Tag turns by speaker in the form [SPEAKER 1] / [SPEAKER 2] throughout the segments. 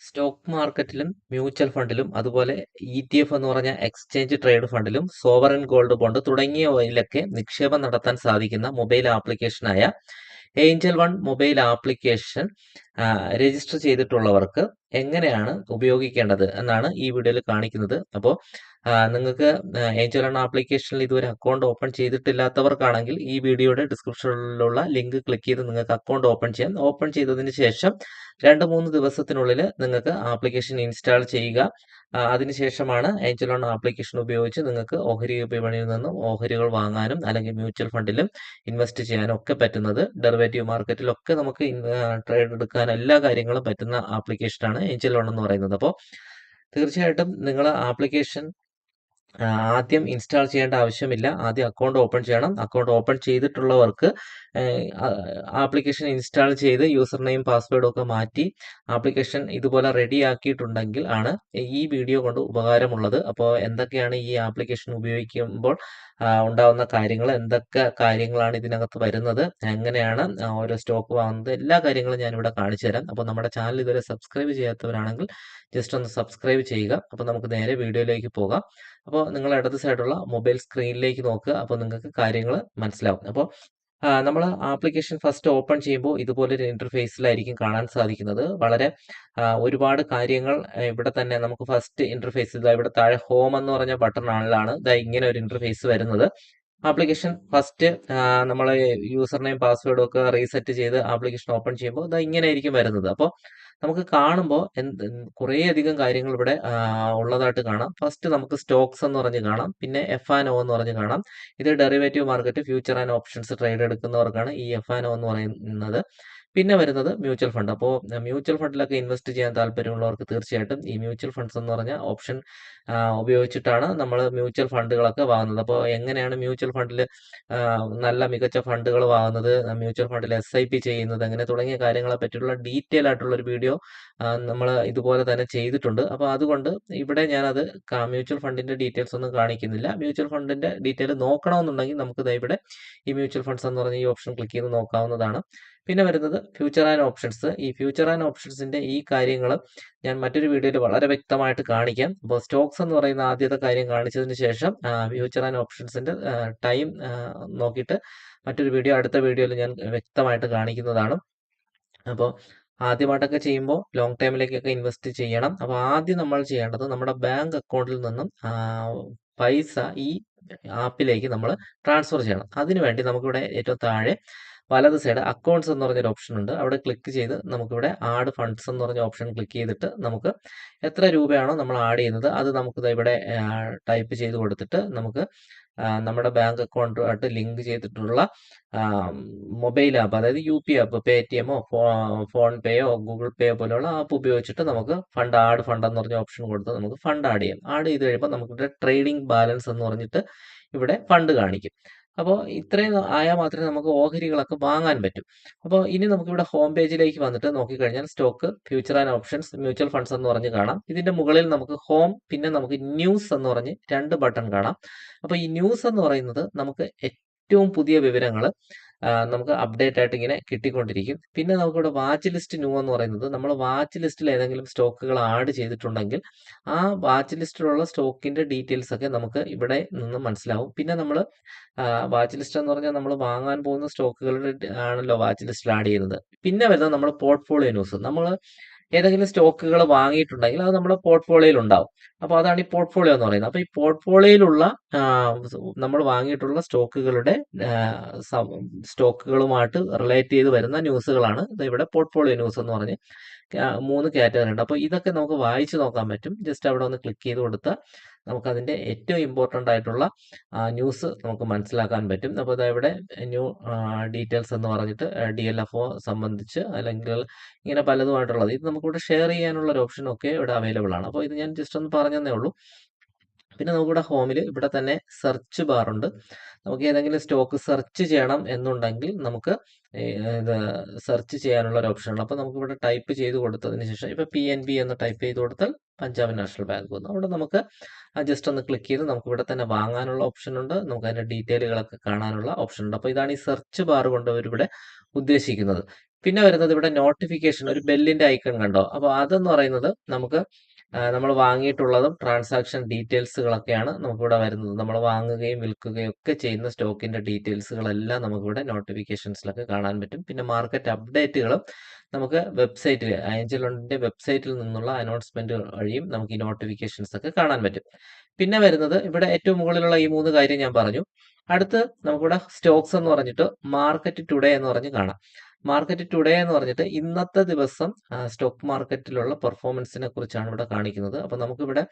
[SPEAKER 1] Stock മാർക്കറ്റിലും mutual ഫണ്ടിലും അതുപോലെ E T F എന്ന് പറഞ്ഞ എക്സ്ചേഞ്ച് ട്രേഡ് ഫണ്ടിലും സോവറൻ ഗോൾഡ് ബോണ്ട് തുടങ്ങിയവയിലൊക്കെ നിക്ഷേപം നടത്താൻ സാധിക്കുന്ന mobile ആപ്ലിക്കേഷനായ Angel One mobile application register ചെയ്തിട്ടുള്ളവർക്ക് എങ്ങനെയാണ് ഉപയോഗിക്കേണ്ടത് എന്നാണ് ഈ വീഡിയോയിൽ കാണിക്കുന്നത്. അപ്പോൾ നിങ്ങൾക്ക് ഏഞ്ചൽ വൺ ആപ്ലിക്കേഷനിൽ ഇതുവരെ അക്കൗണ്ട് ഓപ്പൺ ചെയ്തിട്ടില്ലാത്തവർക്കാണെങ്കിൽ ഈ വീഡിയോയുടെ ഡിസ്ക്രിപ്ഷനിലുള്ള ലിങ്ക് ക്ലിക്ക് ചെയ്ത് നിങ്ങൾക്ക് അക്കൗണ്ട് ഓപ്പൺ ചെയ്യാം. ഓപ്പൺ ചെയ്തതിന് ശേഷം രണ്ട് മൂന്ന് ദിവസത്തിനുള്ളിൽ നിങ്ങൾക്ക് ആപ്ലിക്കേഷൻ ഇൻസ്റ്റാൾ ചെയ്യുക. അതിനുശേഷമാണ് ഏഞ്ചൽ ലോൺ ആപ്ലിക്കേഷൻ ഉപയോഗിച്ച് നിങ്ങൾക്ക് ഓഹരി വിപണിയിൽ നിന്നും ഓഹരികൾ വാങ്ങാനും അല്ലെങ്കിൽ മ്യൂച്വൽ ഫണ്ടിലും ഇൻവെസ്റ്റ് ചെയ്യാനും ഒക്കെ പറ്റുന്നത്. ഡെറിവേറ്റീവ് മാർക്കറ്റിലൊക്കെ നമുക്ക് ട്രേഡ് എടുക്കാൻ എല്ലാ കാര്യങ്ങളും പറ്റുന്ന ആപ്ലിക്കേഷനാണ് ഏഞ്ചൽ ലോൺ എന്ന് പറയുന്നത്. അപ്പോൾ തീർച്ചയായിട്ടും നിങ്ങൾ ആപ്ലിക്കേഷൻ ആദ്യം ഇൻസ്റ്റാൾ ചെയ്യേണ്ട ആവശ്യമില്ല. ആദ്യം അക്കൗണ്ട് ഓപ്പൺ ചെയ്യണം. അക്കൗണ്ട് ഓപ്പൺ ചെയ്തിട്ടുള്ളവർക്ക് ആപ്ലിക്കേഷൻ ഇൻസ്റ്റാൾ ചെയ്ത് യൂസർ നെയിം പാസ്വേഡും ഒക്കെ മാറ്റി ആപ്ലിക്കേഷൻ ഇതുപോലെ റെഡി ആക്കിയിട്ടുണ്ടെങ്കിൽ ആണ് ഈ വീഡിയോ കൊണ്ട് ഉപകാരമുള്ളത്. അപ്പോൾ എന്തൊക്കെയാണ് ഈ ആപ്ലിക്കേഷൻ ഉപയോഗിക്കുമ്പോൾ ഉണ്ടാവുന്ന കാര്യങ്ങൾ എന്തൊക്കെ കാര്യങ്ങളാണ് ഇതിനകത്ത് വരുന്നത് എങ്ങനെയാണ് ഓരോ സ്റ്റോക്ക് വാങ്ങുന്നത് എല്ലാ കാര്യങ്ങളും ഞാൻ ഇവിടെ കാണിച്ചു തരാം. അപ്പോൾ നമ്മുടെ ചാനൽ ഇതുവരെ സബ്സ്ക്രൈബ് ചെയ്യാത്തവരാണെങ്കിൽ ജസ്റ്റ് ഒന്ന് സബ്സ്ക്രൈബ് ചെയ്യുക. അപ്പോൾ നമുക്ക് നേരെ വീഡിയോയിലേക്ക് പോകാം. അപ്പോൾ നിങ്ങൾ ഇടത് സൈഡുള്ള മൊബൈൽ സ്ക്രീനിലേക്ക് നോക്കുക. അപ്പോൾ നിങ്ങൾക്ക് കാര്യങ്ങൾ മനസ്സിലാവും. അപ്പോൾ നമ്മൾ ആപ്ലിക്കേഷൻ ഫസ്റ്റ് ഓപ്പൺ ചെയ്യുമ്പോൾ ഇതുപോലൊരു ഇന്റർഫേസിലായിരിക്കും കാണാൻ സാധിക്കുന്നത്. വളരെ ഒരുപാട് കാര്യങ്ങൾ ഇവിടെ തന്നെ നമുക്ക് ഫസ്റ്റ് ഇന്റർഫേസ് ഇതാ ഇവിടെ താഴെ ഹോം എന്ന് പറഞ്ഞ ബട്ടൺ ആണിലാണ് ഇതാ ഇങ്ങനെ ഒരു ഇന്റർഫേസ് വരുന്നത്. ആപ്ലിക്കേഷൻ ഫസ്റ്റ് നമ്മൾ യൂസർ നെയിം പാസ്വേഡും ഒക്കെ റീസെറ്റ് ചെയ്ത് ആപ്ലിക്കേഷൻ ഓപ്പൺ ചെയ്യുമ്പോൾ ഇതാ ഇങ്ങനെ ആയിരിക്കും വരുന്നത്. അപ്പോൾ നമുക്ക് കാണുമ്പോൾ എന്ത് കുറേയധികം കാര്യങ്ങൾ ഇവിടെ ഉള്ളതായിട്ട് കാണാം. ഫസ്റ്റ് നമുക്ക് സ്റ്റോക്സ് എന്ന് പറഞ്ഞ് കാണാം. പിന്നെ എഫ് ആൻ ഒ എന്ന് പറഞ്ഞ് കാണാം. ഇത് derivative market future and options trade എടുക്കുന്നവർക്കാണ് ഈ എഫ് ആൻ ഒ എന്ന് പറയുന്നത്. പിന്നെ വരുന്നത് മ്യൂച്വൽ ഫണ്ട് അപ്പോൾ മ്യൂച്വൽ ഫണ്ടിലൊക്കെ ഇൻവെസ്റ്റ് ചെയ്യാൻ താല്പര്യമുള്ളവർക്ക് തീർച്ചയായിട്ടും ഈ മ്യൂച്വൽ ഫണ്ട്സ് എന്ന് പറഞ്ഞ ഓപ്ഷൻ ഉപയോഗിച്ചിട്ടാണ് നമ്മൾ മ്യൂച്വൽ ഫണ്ടുകളൊക്കെ വാങ്ങുന്നത്. അപ്പോൾ എങ്ങനെയാണ് മ്യൂച്വൽ ഫണ്ടിൽ നല്ല മികച്ച ഫണ്ടുകൾ വാങ്ങുന്നത് മ്യൂച്വൽ ഫണ്ടിൽ എസ് ഐ പി ചെയ്യുന്നത് അങ്ങനെ തുടങ്ങിയ കാര്യങ്ങളെ പറ്റിയുള്ള ഡീറ്റെയിൽ ആയിട്ടുള്ള ഒരു വീഡിയോ നമ്മൾ ഇതുപോലെ തന്നെ ചെയ്തിട്ടുണ്ട്. അപ്പോൾ അതുകൊണ്ട് ഇവിടെ ഞാനത് മ്യൂച്വൽ ഫണ്ടിന്റെ ഡീറ്റെയിൽസ് ഒന്നും കാണിക്കുന്നില്ല. മ്യൂച്വൽ ഫണ്ടിന്റെ ഡീറ്റെയിൽ നോക്കണമെന്നുണ്ടെങ്കിൽ നമുക്ക് ഇവിടെ ഈ മ്യൂച്വൽ ഫണ്ട്സ് എന്ന് പറഞ്ഞ ഈ ഓപ്ഷൻ ക്ലിക്ക് ചെയ്ത് നോക്കാവുന്നതാണ്. പിന്നെ വരുന്നത് ഫ്യൂച്ചർ ആൻഡ് ഓപ്ഷൻസ് ഈ ഫ്യൂച്ചർ ആൻഡ് ഓപ്ഷൻസിന്റെ ഈ കാര്യങ്ങൾ ഞാൻ മറ്റൊരു വീഡിയോയിൽ വളരെ വ്യക്തമായിട്ട് കാണിക്കാം. അപ്പോൾ സ്റ്റോക്സ് എന്ന് പറയുന്ന ആദ്യത്തെ കാര്യം കാണിച്ചതിന് ശേഷം ഫ്യൂച്ചർ ആൻഡ് ഓപ്ഷൻസിന്റെ ടൈം നോക്കിയിട്ട് മറ്റൊരു വീഡിയോ അടുത്ത വീഡിയോയിൽ ഞാൻ വ്യക്തമായിട്ട് കാണിക്കുന്നതാണ്. അപ്പോൾ ആദ്യമായിട്ടൊക്കെ ചെയ്യുമ്പോൾ ലോങ് ടൈമിലേക്കൊക്കെ ഇൻവെസ്റ്റ് ചെയ്യണം. അപ്പോൾ ആദ്യം നമ്മൾ ചെയ്യേണ്ടത് നമ്മുടെ ബാങ്ക് അക്കൗണ്ടിൽ നിന്നും പൈസ ഈ ആപ്പിലേക്ക് നമ്മൾ ട്രാൻസ്ഫർ ചെയ്യണം. അതിനുവേണ്ടി നമുക്കിവിടെ ഏറ്റവും താഴെ വലത് സൈഡ് അക്കൗണ്ട്സ് എന്ന് പറഞ്ഞൊരു ഓപ്ഷൻ ഉണ്ട്. അവിടെ ക്ലിക്ക് ചെയ്ത് നമുക്കിവിടെ ആഡ് ഫണ്ട്സ് എന്ന് പറഞ്ഞ ഓപ്ഷൻ ക്ലിക്ക് ചെയ്തിട്ട് നമുക്ക് എത്ര രൂപയാണോ നമ്മൾ ആഡ് ചെയ്യുന്നത് അത് നമുക്ക് ഇവിടെ ടൈപ്പ് ചെയ്ത് കൊടുത്തിട്ട് നമുക്ക് നമ്മുടെ ബാങ്ക് അക്കൗണ്ടുമായിട്ട് ലിങ്ക് ചെയ്തിട്ടുള്ള മൊബൈൽ ആപ്പ് അതായത് യു പി ആപ്പ് പേ ടി എമ്മോ ഫോൺ പേയോ ഗൂഗിൾ പേയോ പോലെയുള്ള ആപ്പ് ഉപയോഗിച്ചിട്ട് നമുക്ക് ഫണ്ട് ആഡ് ഫണ്ട് എന്ന് പറഞ്ഞ ഓപ്ഷൻ കൊടുത്ത് നമുക്ക് ഫണ്ട് ആഡ് ചെയ്യാം. ആഡ് ചെയ്ത് കഴിയുമ്പോൾ നമുക്കിവിടെ ട്രേഡിംഗ് ബാലൻസ് എന്ന് പറഞ്ഞിട്ട് ഇവിടെ ഫണ്ട് കാണിക്കും. അപ്പോൾ ഇത്രയും ആയാൽ മാത്രമേ നമുക്ക് ഓഹരികളൊക്കെ വാങ്ങാൻ പറ്റൂ. അപ്പോൾ ഇനി നമുക്കിവിടെ ഹോം പേജിലേക്ക് വന്നിട്ട് നോക്കിക്കഴിഞ്ഞാൽ stock future and options mutual funds എന്ന് പറഞ്ഞ് കാണാം. ഇതിന്റെ മുകളിൽ നമുക്ക് ഹോം പിന്നെ നമുക്ക് ന്യൂസ് എന്ന് പറഞ്ഞ് രണ്ട് ബട്ടൺ കാണാം. അപ്പോൾ ഈ ന്യൂസ് എന്ന് പറയുന്നത് നമുക്ക് ഏറ്റവും പുതിയ വിവരങ്ങൾ നമുക്ക് അപ്ഡേറ്റ് ആയിട്ട് ഇങ്ങനെ കിട്ടിക്കൊണ്ടിരിക്കും. പിന്നെ നമുക്കിവിടെ വാച്ച് ലിസ്റ്റ് ന്യൂ എന്ന് പറയുന്നത് നമ്മൾ വാച്ച് ലിസ്റ്റിൽ ഏതെങ്കിലും സ്റ്റോക്കുകൾ ആഡ് ചെയ്തിട്ടുണ്ടെങ്കിൽ ആ വാച്ച് ലിസ്റ്റിലുള്ള സ്റ്റോക്കിന്റെ ഡീറ്റെയിൽസ് ഒക്കെ നമുക്ക് ഇവിടെ നിന്ന് മനസ്സിലാവും. പിന്നെ നമ്മൾ വാച്ച് ലിസ്റ്റ് എന്ന് പറഞ്ഞാൽ നമ്മൾ വാങ്ങാൻ പോകുന്ന സ്റ്റോക്കുകളുടെ ആണല്ലോ വാച്ച് ലിസ്റ്റിൽ ആഡ് ചെയ്യുന്നത്. പിന്നെ വരുന്നത് നമ്മൾ പോർട്ട്ഫോളിയോ ന്യൂസ് നമ്മൾ ഏതെങ്കിലും സ്റ്റോക്കുകൾ വാങ്ങിയിട്ടുണ്ടെങ്കിൽ അത് നമ്മുടെ പോർട്ട്ഫോളിയോയിൽ ഉണ്ടാവും. അപ്പോൾ അതാണ് ഈ പോർട്ട്ഫോളിയോ എന്ന് പറയുന്നത്. അപ്പോൾ ഈ പോർട്ട്ഫോളിയോയിലുള്ള നമ്മൾ വാങ്ങിയിട്ടുള്ള സ്റ്റോക്കുകളുടെ സ്റ്റോക്കുകളുമായിട്ട് റിലേറ്റ് ചെയ്ത് വരുന്ന ന്യൂസുകളാണ് ഇവിടെ പോർട്ട്ഫോളിയോ ന്യൂസ് എന്ന് പറഞ്ഞ് മൂന്ന് കാറ്റഗറി ഉണ്ട്. അപ്പോൾ ഇതൊക്കെ നമുക്ക് വായിച്ചു നോക്കാൻ പറ്റും. ജസ്റ്റ് അവിടെ ഒന്ന് ക്ലിക്ക് ചെയ്ത് കൊടുത്താൽ നമുക്കതിന്റെ ഏറ്റവും ഇമ്പോർട്ടന്റ് ആയിട്ടുള്ള ന്യൂസ് നമുക്ക് മനസ്സിലാക്കാൻ പറ്റും. അപ്പോൾ ഇവിടെ ന്യൂ ഡീറ്റെയിൽസ് എന്ന് പറഞ്ഞിട്ട് ഡി എൽ എഫ് ഒ സംബന്ധിച്ച് അല്ലെങ്കിൽ ഇങ്ങനെ പലതുമായിട്ടുള്ളത്. ഇത് നമുക്കിവിടെ ഷെയർ ചെയ്യാനുള്ള ഒരു ഓപ്ഷൻ ഒക്കെ ഇവിടെ അവൈലബിൾ ആണ്. അപ്പോൾ ഇത് ഞാൻ ജസ്റ്റ് ഒന്ന് പറഞ്ഞതേ ഉള്ളൂ. പിന്നെ നമുക്കിവിടെ ഹോമിൽ ഇവിടെ തന്നെ സെർച്ച് ബാർ ഉണ്ട്. നമുക്ക് ഏതെങ്കിലും സ്റ്റോക്ക് സെർച്ച് ചെയ്യണം എന്നുണ്ടെങ്കിൽ നമുക്ക് ഇത് സെർച്ച് ചെയ്യാനുള്ള ഒരു ഓപ്ഷൻ ഉണ്ട് അപ്പോൾ നമുക്കിവിടെ ടൈപ്പ് ചെയ്ത് കൊടുത്തതിന് ശേഷം ഇപ്പോൾ പി എൻ ബി എന്ന് ടൈപ്പ് ചെയ്ത് കൊടുത്താൽ പഞ്ചാബ് നാഷണൽ ബാങ്ക് വന്നു. അവിടെ നമുക്ക് ജസ്റ്റ് ഒന്ന് ക്ലിക്ക് ചെയ്ത് നമുക്ക് ഇവിടെ തന്നെ വാങ്ങാനുള്ള ഓപ്ഷൻ ഉണ്ട്. നമുക്ക് അതിന്റെ ഡീറ്റെയിലുകളൊക്കെ കാണാനുള്ള ഓപ്ഷൻ ഉണ്ട്. അപ്പോൾ ഇതാണ് ഈ സെർച്ച് ബാർ കൊണ്ട് ഇവിടെ ഉദ്ദേശിക്കുന്നത്. പിന്നെ വരുന്നത് ഇവിടെ നോട്ടിഫിക്കേഷൻ ഒരു ബെല്ലിന്റെ ഐക്കൺ കണ്ടോ? അപ്പോൾ അതെന്ന് പറയുന്നത് നമുക്ക് നമ്മൾ വാങ്ങിയിട്ടുള്ളതും ട്രാൻസാക്ഷൻ ഡീറ്റെയിൽസുകളൊക്കെയാണ് നമുക്കിവിടെ വരുന്നത്. നമ്മൾ വാങ്ങുകയും വിൽക്കുകയും ഒക്കെ ചെയ്യുന്ന സ്റ്റോക്കിന്റെ ഡീറ്റെയിൽസുകളെല്ലാം നമുക്കിവിടെ നോട്ടിഫിക്കേഷൻസിലൊക്കെ കാണാൻ പറ്റും. പിന്നെ മാർക്കറ്റ് അപ്ഡേറ്റുകളും നമുക്ക് വെബ്സൈറ്റിൽ ഏഞ്ചലോണിന്റെ വെബ്സൈറ്റിൽ നിന്നുള്ള അനൗൺസ്മെന്റ് വഴിയും നമുക്ക് ഈ നോട്ടിഫിക്കേഷൻസ് ഒക്കെ കാണാൻ പറ്റും. പിന്നെ വരുന്നത് ഇവിടെ ഏറ്റവും മുകളിലുള്ള ഈ മൂന്ന് കാര്യം ഞാൻ പറഞ്ഞു. അടുത്ത് നമുക്കിവിടെ സ്റ്റോക്സ് എന്ന് പറഞ്ഞിട്ട് മാർക്കറ്റ് ടുഡേ എന്ന് പറഞ്ഞ് കാണാം. മാർക്കറ്റ് ടുഡേ എന്ന് പറഞ്ഞിട്ട് ഇന്നത്തെ ദിവസം സ്റ്റോക്ക് മാർക്കറ്റിലുള്ള പെർഫോമൻസിനെ കുറിച്ചാണ് ഇവിടെ കാണിക്കുന്നത്. അപ്പോൾ നമുക്കിവിടെ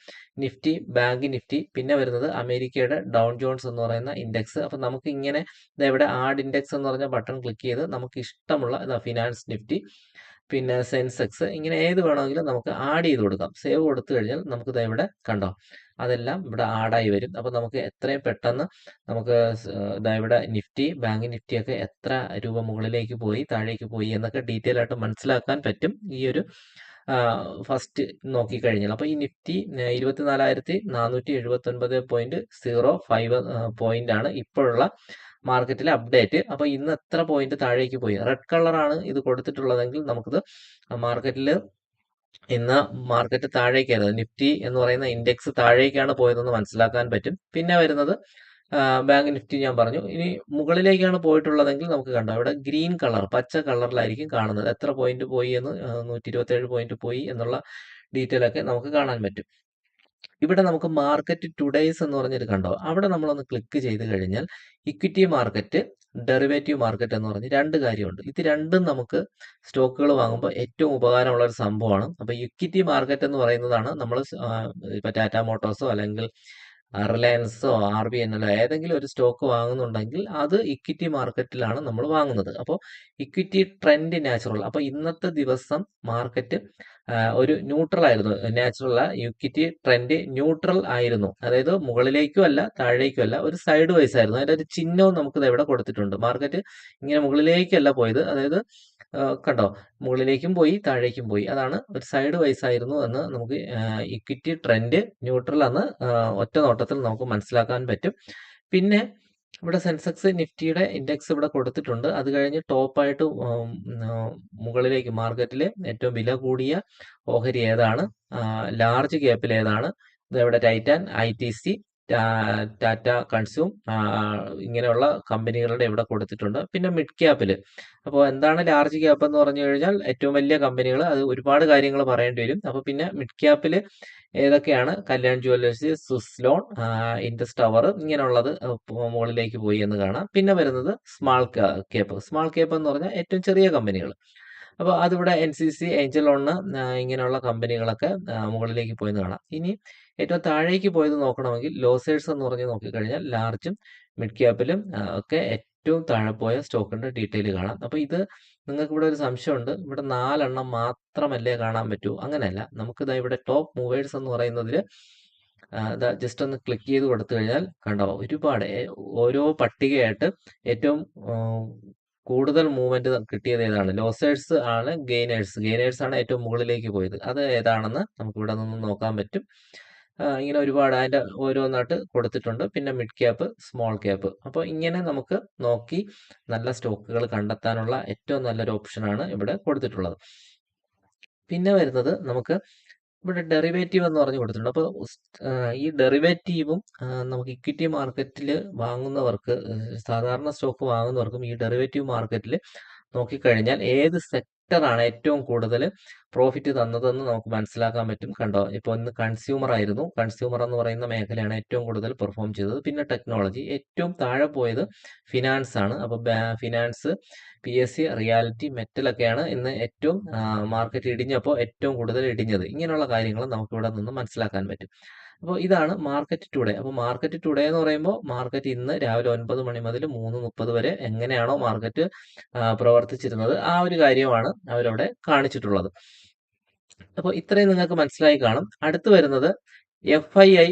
[SPEAKER 1] നിഫ്റ്റി ബാങ്ക് നിഫ്റ്റി പിന്നെ വരുന്നത് അമേരിക്കയുടെ ഡൗൺ ജോൺസ് എന്ന് പറയുന്ന ഇൻഡെക്സ്. അപ്പോൾ നമുക്ക് ഇങ്ങനെ ഇവിടെ ആഡ് ഇൻഡെക്സ് എന്ന് പറഞ്ഞ ബട്ടൺ ക്ലിക്ക് ചെയ്ത് നമുക്ക് ഇഷ്ടമുള്ള ഫിനാൻസ് നിഫ്റ്റി. പിന്നെ സെൻസെക്സ് ഇങ്ങനെ ഏത് വേണമെങ്കിലും നമുക്ക് ആഡ് ചെയ്ത് കൊടുക്കാം. സേവ് കൊടുത്തു കഴിഞ്ഞാൽ നമുക്ക് ദാ ഇവിടെ കണ്ടോ അതെല്ലാം ഇവിടെ ആഡായി വരും. അപ്പോൾ നമുക്ക് എത്രയും പെട്ടെന്ന് നമുക്ക് ഇവിടെ നിഫ്റ്റി ബാങ്ക് നിഫ്റ്റിയൊക്കെ എത്ര രൂപ മുകളിലേക്ക് പോയി താഴേക്ക് പോയി എന്നൊക്കെ ഡീറ്റെയിൽ ആയിട്ട് മനസ്സിലാക്കാൻ പറ്റും ഈ ഒരു ഫസ്റ്റ് നോക്കിക്കഴിഞ്ഞാൽ. അപ്പോൾ ഈ നിഫ്റ്റി ഇരുപത്തിനാലായിരത്തി നാനൂറ്റി എഴുപത്തി ഒൻപത് പോയിന്റ് സീറോ ഫൈവ് പോയിന്റ് ആണ് ഇപ്പോഴുള്ള മാർക്കറ്റിലെ അപ്ഡേറ്റ്. അപ്പോൾ ഇന്ന് എത്ര പോയിന്റ് താഴേക്ക് പോയി? റെഡ് കളറാണ് ഇത് കൊടുത്തിട്ടുള്ളതെങ്കിൽ നമുക്കിത് മാർക്കറ്റിൽ ഇന്ന് മാർക്കറ്റ് താഴേക്കായിരുന്നു നിഫ്റ്റി എന്ന് പറയുന്ന ഇൻഡെക്സ് താഴേക്കാണ് പോയതെന്ന് മനസ്സിലാക്കാൻ പറ്റും. പിന്നെ വരുന്നത് ബാങ്ക് നിഫ്റ്റി ഞാൻ പറഞ്ഞു. ഇനി മുകളിലേക്കാണ് പോയിട്ടുള്ളതെങ്കിൽ നമുക്ക് കണ്ടോ. അവിടെ ഗ്രീൻ കളർ പച്ച കളറിലായിരിക്കും കാണുന്നത്. എത്ര പോയിന്റ് പോയി എന്ന് നൂറ്റി ഇരുപത്തേഴ് പോയിന്റ് പോയി എന്നുള്ള ഡീറ്റെയിൽ ഒക്കെ നമുക്ക് കാണാൻ പറ്റും. ഇവിടെ നമുക്ക് മാർക്കറ്റ് ടുഡേയ്സ് എന്ന് പറഞ്ഞിട്ട് കണ്ടോ? അവിടെ നമ്മളൊന്ന് ക്ലിക്ക് ചെയ്ത് കഴിഞ്ഞാൽ ഇക്വിറ്റി മാർക്കറ്റ് ഡെറിവേറ്റീവ് മാർക്കറ്റ് എന്ന് പറഞ്ഞ് രണ്ട് കാര്യമുണ്ട്. ഇത് രണ്ടും നമുക്ക് സ്റ്റോക്കുകൾ വാങ്ങുമ്പോൾ ഏറ്റവും ഉപകാരമുള്ള ഒരു സംഭവമാണ്. അപ്പോൾ ഇക്വിറ്റി മാർക്കറ്റ് എന്ന് പറയുന്നതാണ് നമ്മൾ ഇപ്പോൾ ടാറ്റ മോട്ടോഴ്സോ അല്ലെങ്കിൽ റിലയൻസോ ആർ ബി എൻ എല്ലോ ഏതെങ്കിലും ഒരു സ്റ്റോക്ക് വാങ്ങുന്നുണ്ടെങ്കിൽ അത് ഇക്വിറ്റി മാർക്കറ്റിലാണ് നമ്മൾ വാങ്ങുന്നത്. അപ്പോൾ ഇക്വിറ്റി ട്രെൻഡ് നാച്ചുറൽ. അപ്പോൾ ഇന്നത്തെ ദിവസം മാർക്കറ്റ് ഒരു ന്യൂട്രൽ ആയിരുന്നു. നാച്ചുറൽ ഇക്വിറ്റി ട്രെൻഡ് ന്യൂട്രൽ ആയിരുന്നു. അതായത് മുകളിലേക്കും അല്ല താഴേക്കും അല്ല ഒരു സൈഡ് വൈസ് ആയിരുന്നു. അതിന്റെ ഒരു ചിഹ്നവും നമുക്ക് ഇവിടെ കൊടുത്തിട്ടുണ്ട്? മാർക്കറ്റ് ഇങ്ങനെ മുകളിലേക്കല്ല പോയത്. അതായത് കണ്ടോ? മുകളിലേക്കും പോയി താഴേക്കും പോയി. അതാണ് ഒരു സൈഡ് വൈസ് ആയിരുന്നു എന്ന് നമുക്ക് ഇക്വിറ്റി ട്രെൻഡ് ന്യൂട്രൽ എന്ന് ഒറ്റ നോട്ടത്തിൽ നമുക്ക് മനസ്സിലാക്കാൻ പറ്റും. പിന്നെ ഇവിടെ സെൻസെക്സ് നിഫ്റ്റിയുടെ ഇൻഡെക്സ് ഇവിടെ കൊടുത്തിട്ടുണ്ട്. അത് കഴിഞ്ഞ് ടോപ്പായിട്ട് മുകളിലേക്ക് മാർക്കറ്റിൽ ഏറ്റവും വില കൂടിയ ഓഹരി ഏതാണ്? ലാർജ് ഗ്യാപ്പിൽ ഏതാണ്? ഇവിടെ Titan I T C Tata consume ഇങ്ങനെയുള്ള കമ്പനികളുടെ ഇവിടെ കൊടുത്തിട്ടുണ്ട്. പിന്നെ മിഡ് ക്യാപ്പിൽ അപ്പോൾ എന്താണ് ലാർജ് ക്യാപ്പ് എന്ന് പറഞ്ഞു കഴിഞ്ഞാൽ ഏറ്റവും വലിയ കമ്പനികൾ അത് ഒരുപാട് കാര്യങ്ങൾ പറയേണ്ടി വരും. അപ്പോൾ പിന്നെ മിഡ് ക്യാപ്പിൽ ഏതൊക്കെയാണ്? Kalyan jewellers Swiss loan Indus tower ഇങ്ങനെയുള്ളത് മുകളിലേക്ക് പോയി എന്ന് കാണാം. പിന്നെ വരുന്നത് സ്മാൾ ക്യാപ്പ്. സ്മാൾ ക്യാപ്പ് എന്ന് പറഞ്ഞാൽ ഏറ്റവും ചെറിയ കമ്പനികൾ അപ്പോൾ അതിവിടെ N C C Angel loan ഇങ്ങനെയുള്ള കമ്പനികളൊക്കെ മുകളിലേക്ക് പോയെന്ന് കാണാം. ഇനി ഏറ്റവും താഴേക്ക് പോയത് നോക്കണമെങ്കിൽ ലോസേഴ്സ് എന്ന് പറഞ്ഞ് നോക്കിക്കഴിഞ്ഞാൽ ലാർജും മിഡ് ക്യാപ്പിലും ഒക്കെ ഏറ്റവും താഴെ പോയ സ്റ്റോക്കിന്റെ ഡീറ്റെയിൽ കാണാം. അപ്പോൾ ഇത് നിങ്ങൾക്ക് ഇവിടെ ഒരു സംശയമുണ്ട്. ഇവിടെ നാലെണ്ണം മാത്രമല്ലേ കാണാൻ പറ്റൂ. അങ്ങനെയല്ല. നമുക്കിതാ ഇവിടെ ടോപ്പ് മൂവേഴ്സ് എന്ന് പറയുന്നതിൽ ജസ്റ്റ് ഒന്ന് ക്ലിക്ക് ചെയ്ത് കൊടുത്തു കഴിഞ്ഞാൽ കണ്ടോ ഒരുപാട് ഓരോ പട്ടികയായിട്ട് ഏറ്റവും കൂടുതൽ മൂവ്മെന്റ് കിട്ടിയത് ഏതാണ്? ലോസേഴ്സ് ആണ് ഗെയിനേഴ്സ് ഗെയിനേഴ്സ് ആണ് ഏറ്റവും മുകളിലേക്ക് പോയത്. അത് ഏതാണെന്ന് നമുക്ക് ഇവിടെ നിന്ന് നോക്കാൻ പറ്റും. ഇങ്ങനെ ഒരുപാട് അതിന്റെ ഓരോന്നായിട്ട് കൊടുത്തിട്ടുണ്ട്. പിന്നെ മിഡ് ക്യാപ്പ് സ്മോൾ ക്യാപ്പ് അപ്പോൾ ഇങ്ങനെ നമുക്ക് നോക്കി നല്ല സ്റ്റോക്കുകൾ കണ്ടെത്താനുള്ള ഏറ്റവും നല്ലൊരു ഓപ്ഷനാണ് ഇവിടെ കൊടുത്തിട്ടുള്ളത്. പിന്നെ വരുന്നത് നമുക്ക് ഇവിടെ ഡെറിവേറ്റീവ് എന്ന് പറഞ്ഞു കൊടുത്തിട്ടുണ്ട്. അപ്പോൾ ഈ ഡെറിവേറ്റീവും നമുക്ക് ഇക്വിറ്റി മാർക്കറ്റിൽ വാങ്ങുന്നവർക്ക് സാധാരണ സ്റ്റോക്ക് വാങ്ങുന്നവർക്കും ഈ ഡെറിവേറ്റീവ് മാർക്കറ്റിൽ നോക്കിക്കഴിഞ്ഞാൽ ഏത് സെക്ടറാണ് ഏറ്റവും കൂടുതൽ പ്രോഫിറ്റ് തന്നതെന്ന് നമുക്ക് മനസ്സിലാക്കാൻ പറ്റും. കണ്ടോ? ഇപ്പോൾ ഇന്ന് കൺസ്യൂമർ ആയിരുന്നു. കൺസ്യൂമർ എന്ന് പറയുന്ന മേഖലയാണ് ഏറ്റവും കൂടുതൽ പെർഫോം ചെയ്തത്. പിന്നെ ടെക്നോളജി ഏറ്റവും താഴെ പോയത് ഫിനാൻസ് ആണ്. അപ്പോൾ finance P S C reality മെറ്റലൊക്കെയാണ് ഇന്ന് ഏറ്റവും മാർക്കറ്റ് ഇടിഞ്ഞപ്പോൾ ഏറ്റവും കൂടുതൽ ഇടിഞ്ഞത്. ഇങ്ങനെയുള്ള കാര്യങ്ങൾ നമുക്ക് ഇവിടെ നിന്ന് മനസ്സിലാക്കാൻ പറ്റും. അപ്പോൾ ഇതാണ് മാർക്കറ്റ് ടുഡേ അപ്പോൾ മാർക്കറ്റ് ടുഡേ എന്ന് പറയുമ്പോൾ മാർക്കറ്റ് ഇന്ന് രാവിലെ ഒൻപത് മണി മുതൽ മൂന്ന് മുപ്പത് വരെ എങ്ങനെയാണോ മാർക്കറ്റ് പ്രവർത്തിച്ചിരുന്നത്. ആ ഒരു കാര്യമാണ് അവരവിടെ കാണിച്ചിട്ടുള്ളത്. അപ്പോൾ ഇത്രയും നിങ്ങൾക്ക് മനസ്സിലായി കാണും. അടുത്ത് വരുന്നത് F I I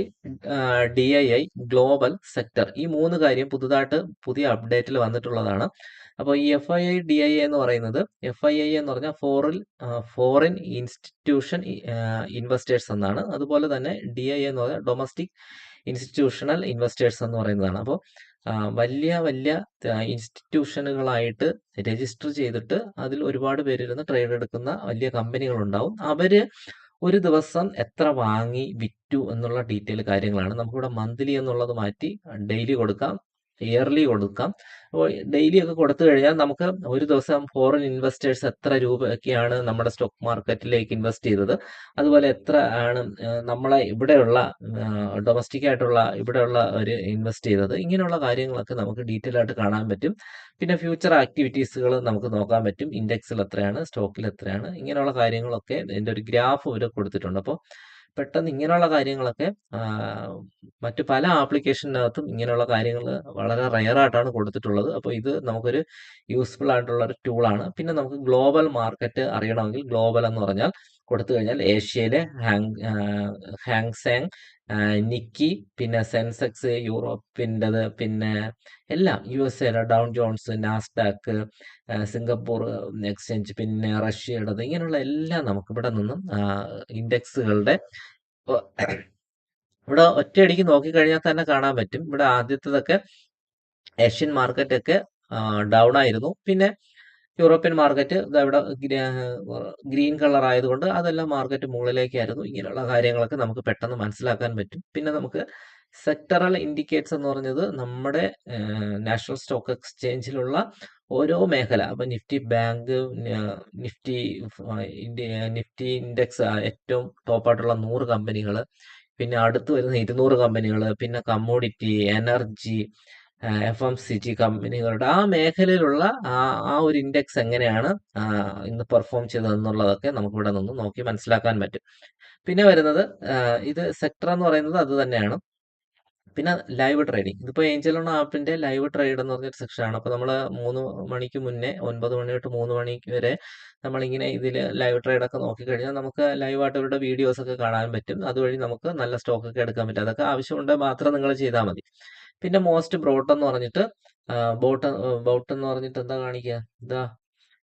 [SPEAKER 1] D I I global sector ഈ മൂന്ന് കാര്യം പുതുതായിട്ട് പുതിയ അപ്ഡേറ്റിൽ വന്നിട്ടുള്ളതാണ്. അപ്പോൾ ഈ F I I D I I പറയുന്നത് എഫ് ഐ ഐ എന്ന് പറഞ്ഞാൽ ഫോറിൻ ഫോറിൻ ഇൻസ്റ്റിറ്റ്യൂഷൻ ഇൻവെസ്റ്റേഴ്സ് എന്നാണ്. അതുപോലെ തന്നെ ഡി ഐ എന്ന് പറഞ്ഞാൽ ഡൊമസ്റ്റിക് ഇൻസ്റ്റിറ്റ്യൂഷണൽ ഇൻവെസ്റ്റേഴ്സ് എന്ന് പറയുന്നതാണ്. അപ്പോൾ വലിയ വലിയ ഇൻസ്റ്റിറ്റ്യൂഷനുകളായിട്ട് രജിസ്റ്റർ ചെയ്തിട്ട് അതിൽ ഒരുപാട് പേരിരുന്ന് ട്രേഡ് എടുക്കുന്ന വലിയ കമ്പനികളുണ്ടാവും അവർ ഒരു ദിവസം എത്ര വാങ്ങി വിറ്റു എന്നുള്ള ഡീറ്റെയിൽ കാര്യങ്ങളാണ്. നമുക്കിവിടെ മന്ത്ലി എന്നുള്ളത് മാറ്റി ഡെയിലി കൊടുക്കാം. ഇയർലി കൊടുക്കാം. അപ്പോൾ ഡെയിലി ഒക്കെ കൊടുത്തു കഴിഞ്ഞാൽ നമുക്ക് ഒരു ദിവസം ഫോറിൻ ഇൻവെസ്റ്റേഴ്സ് എത്ര രൂപയൊക്കെയാണ് നമ്മുടെ സ്റ്റോക്ക് മാർക്കറ്റിലേക്ക് ഇൻവെസ്റ്റ് ചെയ്തത് അതുപോലെ എത്ര ആണ് നമ്മളെ ഇവിടെയുള്ള ഡൊമസ്റ്റിക് ആയിട്ടുള്ള ഇവിടെയുള്ള ഒരു ഇൻവെസ്റ്റ് ചെയ്തത് ഇങ്ങനെയുള്ള കാര്യങ്ങളൊക്കെ നമുക്ക് ഡീറ്റെയിൽ ആയിട്ട് കാണാൻ പറ്റും. പിന്നെ ഫ്യൂച്ചർ ആക്ടിവിറ്റീസുകൾ നമുക്ക് നോക്കാൻ പറ്റും. ഇൻഡെക്സിൽ എത്രയാണ് സ്റ്റോക്കിൽ എത്രയാണ് ഇങ്ങനെയുള്ള കാര്യങ്ങളൊക്കെ ഇതിന്റെ ഒരു ഗ്രാഫ് ഇവർ കൊടുത്തിട്ടുണ്ട്. അപ്പോൾ പെട്ടെന്ന് ഇങ്ങനെയുള്ള കാര്യങ്ങളൊക്കെ മറ്റു പല ആപ്ലിക്കേഷനകത്തും ഇങ്ങനെയുള്ള കാര്യങ്ങൾ വളരെ റെയർ ആയിട്ടാണ് കൊടുത്തിട്ടുള്ളത്. അപ്പോൾ ഇത് നമുക്കൊരു യൂസ്ഫുൾ ആയിട്ടുള്ള ഒരു ടൂളാണ്. പിന്നെ നമുക്ക് ഗ്ലോബൽ മാർക്കറ്റ് അറിയണമെങ്കിൽ ഗ്ലോബൽ എന്ന് പറഞ്ഞാൽ കൊടുത്തു കഴിഞ്ഞാൽ ഏഷ്യയിലെ ഹാങ് ഹാങ്സാങ് നിക്കി പിന്നെ സെൻസെക്സ് യൂറോപ്പിന്റെത് പിന്നെ എല്ലാം യു എസ് എയുടെ Dow Jones Nasdaq Singapore exchange പിന്നെ റഷ്യയുടേത് ഇങ്ങനെയുള്ള എല്ലാം നമുക്ക് ഇവിടെ നിന്നും ഇൻഡെക്സുകളുടെ ഇവിടെ ഒറ്റയടിക്ക് നോക്കിക്കഴിഞ്ഞാൽ തന്നെ കാണാൻ പറ്റും. ഇവിടെ ആദ്യത്തേതൊക്കെ ഏഷ്യൻ മാർക്കറ്റൊക്കെ ഡൗൺ ആയിരുന്നു. പിന്നെ യൂറോപ്യൻ മാർക്കറ്റ് ഇവിടെ ഗ്രീൻ കളർ ആയതുകൊണ്ട് അതെല്ലാം മാർക്കറ്റ് മുകളിലേക്കായിരുന്നു. ഇങ്ങനെയുള്ള കാര്യങ്ങളൊക്കെ നമുക്ക് പെട്ടെന്ന് മനസ്സിലാക്കാൻ പറ്റും. പിന്നെ നമുക്ക് സെക്ടറൽ ഇൻഡിക്കേറ്റർസ് എന്ന് പറഞ്ഞത് നമ്മുടെ നാഷണൽ സ്റ്റോക്ക് എക്സ്ചേഞ്ചിലുള്ള ഓരോ മേഖല. അപ്പൊ Nifty bank Nifty Nifty index ഏറ്റവും ടോപ്പായിട്ടുള്ള നൂറ് കമ്പനികൾ പിന്നെ അടുത്ത് വരുന്ന ഇരുന്നൂറ് കമ്പനികൾ പിന്നെ commodity energy F M C G കമ്പനികളുടെ ആ മേഖലയിലുള്ള ആ ആ ഒരു ഇൻഡെക്സ് എങ്ങനെയാണ് ഇന്ന് പെർഫോം ചെയ്തതെന്നുള്ളതൊക്കെ നമുക്ക് ഇവിടെ നിന്ന് നോക്കി മനസ്സിലാക്കാൻ പറ്റും. പിന്നെ വരുന്നത് ഇത് സെക്ടർ എന്ന് പറയുന്നത് അത് തന്നെയാണ്. പിന്നെ ലൈവ് ട്രേഡിംഗ് ഇതിപ്പോൾ ഏഞ്ചൽ ഓൺ ആപ്പിന്റെ ലൈവ് ട്രേഡ് എന്ന് പറഞ്ഞൊരു സെക്ഷനാണ് അപ്പോൾ നമ്മൾ മൂന്ന് മണിക്ക് മുന്നേ ഒൻപത് മണി തൊട്ട് മൂന്ന് മണിക്ക് വരെ നമ്മളിങ്ങനെ ഇതിൽ ലൈവ് ട്രേഡൊക്കെ നോക്കിക്കഴിഞ്ഞാൽ നമുക്ക് ലൈവായിട്ട് അവരുടെ വീഡിയോസ് ഒക്കെ കാണാൻ പറ്റും. അതുവഴി നമുക്ക് നല്ല സ്റ്റോക്ക് ഒക്കെ എടുക്കാൻ പറ്റും. അതൊക്കെ ആവശ്യമുണ്ടെങ്കിൽ മാത്രം നിങ്ങൾ ചെയ്താൽ മതി. പിന്നെ മോസ്റ്റ് ബ്രോട്ട് എന്ന് പറഞ്ഞിട്ട് ബോട്ട് ബോട്ട് എന്ന് പറഞ്ഞിട്ട് എന്താ കാണിക്കുക ഇതാ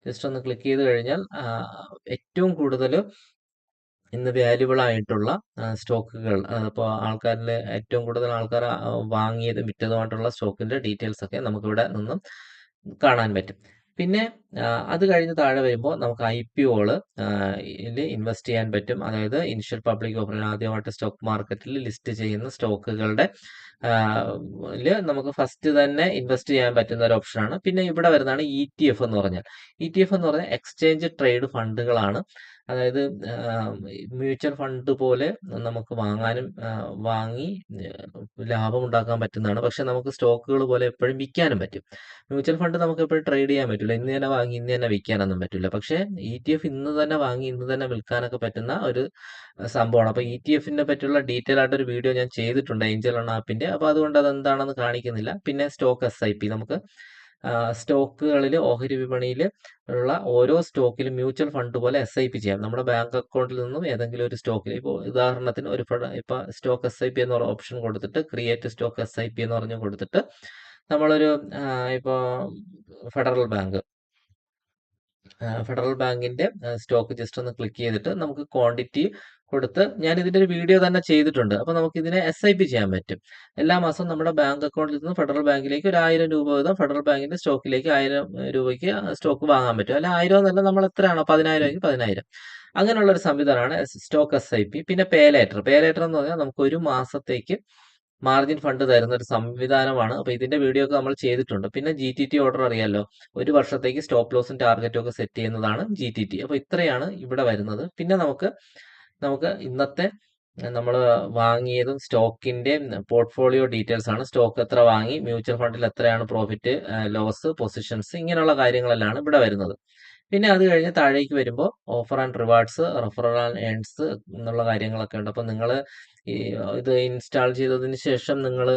[SPEAKER 1] ജസ്റ്റ് ഒന്ന് ക്ലിക്ക് ചെയ്ത് കഴിഞ്ഞാൽ ഏറ്റവും കൂടുതൽ ഇന്ന് വാല്യുബിൾ ആയിട്ടുള്ള സ്റ്റോക്കുകൾ അപ്പോൾ ആൾക്കാരിൽ ഏറ്റവും കൂടുതൽ ആൾക്കാർ വാങ്ങിയതും വിറ്റതുമായിട്ടുള്ള സ്റ്റോക്കിന്റെ ഡീറ്റെയിൽസ് ഒക്കെ നമുക്കിവിടെ നിന്നും കാണാൻ പറ്റും. പിന്നെ അത് കഴിഞ്ഞ് താഴെ വരുമ്പോൾ നമുക്ക് ഐ പി ഒൾ ഇൻവെസ്റ്റ് ചെയ്യാൻ പറ്റും. അതായത് ഇനിഷ്യൽ പബ്ലിക് ഓഫറിൽ ആദ്യമായിട്ട് സ്റ്റോക്ക് മാർക്കറ്റിൽ ലിസ്റ്റ് ചെയ്യുന്ന സ്റ്റോക്കുകളുടെ നമുക്ക് ഫസ്റ്റ് തന്നെ ഇൻവെസ്റ്റ് ചെയ്യാൻ പറ്റുന്ന ഒരു ഓപ്ഷനാണ് പിന്നെ ഇവിടെ വരുന്നതാണ് ഇ ടി എഫ് എന്ന് പറഞ്ഞാൽ. ഇ ടി എഫ് എന്ന് പറഞ്ഞാൽ എക്സ്ചേഞ്ച് ട്രേഡ് ഫണ്ടുകളാണ് അതായത് മ്യൂച്വൽ ഫണ്ട് പോലെ നമുക്ക് വാങ്ങാനും വാങ്ങി ലാഭം ഉണ്ടാക്കാൻ പറ്റുന്നതാണ്. പക്ഷെ നമുക്ക് സ്റ്റോക്കുകൾ പോലെ എപ്പോഴും വിൽക്കാനും പറ്റും. മ്യൂച്വൽ ഫണ്ട് നമുക്ക് എപ്പോഴും ട്രേഡ് ചെയ്യാൻ പറ്റില്ല. ഇന്ന് തന്നെ വാങ്ങി ഇന്ന് തന്നെ വിൽക്കാനൊന്നും പറ്റില്ല. പക്ഷെ ഇ ടി എഫ് ഇന്ന് തന്നെ വാങ്ങി ഇന്ന് തന്നെ വിൽക്കാനൊക്കെ പറ്റുന്ന ഒരു സംഭവമാണ്. അപ്പോൾ ഇ ടി എഫിനെ പറ്റിയുള്ള ഡീറ്റെയിൽ ആയിട്ട് ഒരു വീഡിയോ ഞാൻ ചെയ്തിട്ടുണ്ട് ഏഞ്ചൽ എണ്ണ ആപ്പിന്റെ അപ്പോൾ അതുകൊണ്ട് അത് എന്താണെന്ന് കാണിക്കുന്നില്ല. പിന്നെ സ്റ്റോക്ക് എസ് ഐ പി നമുക്ക് സ്റ്റോക്കുകളിൽ ഓഹരി വിപണിയിൽ ഉള്ള ഓരോ സ്റ്റോക്കിലും മ്യൂച്വൽ ഫണ്ട് പോലെ എസ് ഐ പി ചെയ്യാം. നമ്മുടെ ബാങ്ക് അക്കൗണ്ടിൽ നിന്നും ഏതെങ്കിലും ഒരു സ്റ്റോക്കിൽ ഇപ്പോൾ ഉദാഹരണത്തിന് ഒരു ഇപ്പൊ സ്റ്റോക്ക് എസ് ഐ പി എന്ന് പറഞ്ഞ ഓപ്ഷൻ കൊടുത്തിട്ട് create stock S I P എന്ന് പറഞ്ഞ് കൊടുത്തിട്ട് നമ്മളൊരു ഇപ്പോൾ ഫെഡറൽ ബാങ്ക് ഫെഡറൽ ബാങ്കിന്റെ സ്റ്റോക്ക് ജസ്റ്റ് ഒന്ന് ക്ലിക്ക് ചെയ്തിട്ട് നമുക്ക് ക്വാണ്ടിറ്റി കൊടുത്ത് ഞാൻ ഇതിന്റെ ഒരു വീഡിയോ തന്നെ ചെയ്തിട്ടുണ്ട്. അപ്പൊ നമുക്ക് ഇതിനെ എസ് ഐ പി ചെയ്യാൻ പറ്റും. എല്ലാ മാസവും നമ്മുടെ ബാങ്ക് അക്കൗണ്ടിൽ നിന്ന് ഫെഡറൽ ബാങ്കിലേക്ക് ഒരു ആയിരം രൂപ വീതം ഫെഡറൽ ബാങ്കിന്റെ സ്റ്റോക്കിലേക്ക് ആയിരം രൂപയ്ക്ക് സ്റ്റോക്ക് വാങ്ങാൻ പറ്റും. അല്ല ആയിരം എന്നല്ല നമ്മൾ എത്രയാണോ? പതിനായിരം എങ്കിൽ പതിനായിരം. അങ്ങനെയുള്ള ഒരു സംവിധാനമാണ് സ്റ്റോക്ക് എസ് ഐ പി പിന്നെ പേ ലേറ്റർ പേ ലേറ്റർ എന്ന് പറഞ്ഞാൽ നമുക്ക് ഒരു മാസത്തേക്ക് മാർജിൻ ഫണ്ട് തരുന്ന ഒരു സംവിധാനമാണ്. അപ്പൊ ഇതിന്റെ വീഡിയോ ഒക്കെ നമ്മൾ ചെയ്തിട്ടുണ്ട്. പിന്നെ ജി ടി ടി ഓർഡർ അറിയാലോ? ഒരു വർഷത്തേക്ക് സ്റ്റോപ്പ് ലോസും ടാർഗറ്റും ഒക്കെ സെറ്റ് ചെയ്യുന്നതാണ് ജി ടി ടി അപ്പൊ ഇത്രയാണ് ഇവിടെ വരുന്നത്. പിന്നെ നമുക്ക് നമുക്ക് ഇന്നത്തെ നമ്മൾ വാങ്ങിയതും സ്റ്റോക്കിന്റെ പോർട്ട്ഫോളിയോ ഡീറ്റെയിൽസ് ആണ്. സ്റ്റോക്ക് എത്ര വാങ്ങി മ്യൂച്വൽ ഫണ്ടിൽ എത്രയാണ് പ്രോഫിറ്റ് ലോസ് പൊസിഷൻസ് ഇങ്ങനെയുള്ള കാര്യങ്ങളെല്ലാം ഇവിടെ വരുന്നത്. പിന്നെ അത് കഴിഞ്ഞ് താഴേക്ക് വരുമ്പോൾ offer and rewards referral and earns എന്നുള്ള കാര്യങ്ങളൊക്കെ ഉണ്ട്. അപ്പോൾ നിങ്ങൾ ഇത് ഇൻസ്റ്റാൾ ചെയ്തതിന് ശേഷം നിങ്ങൾ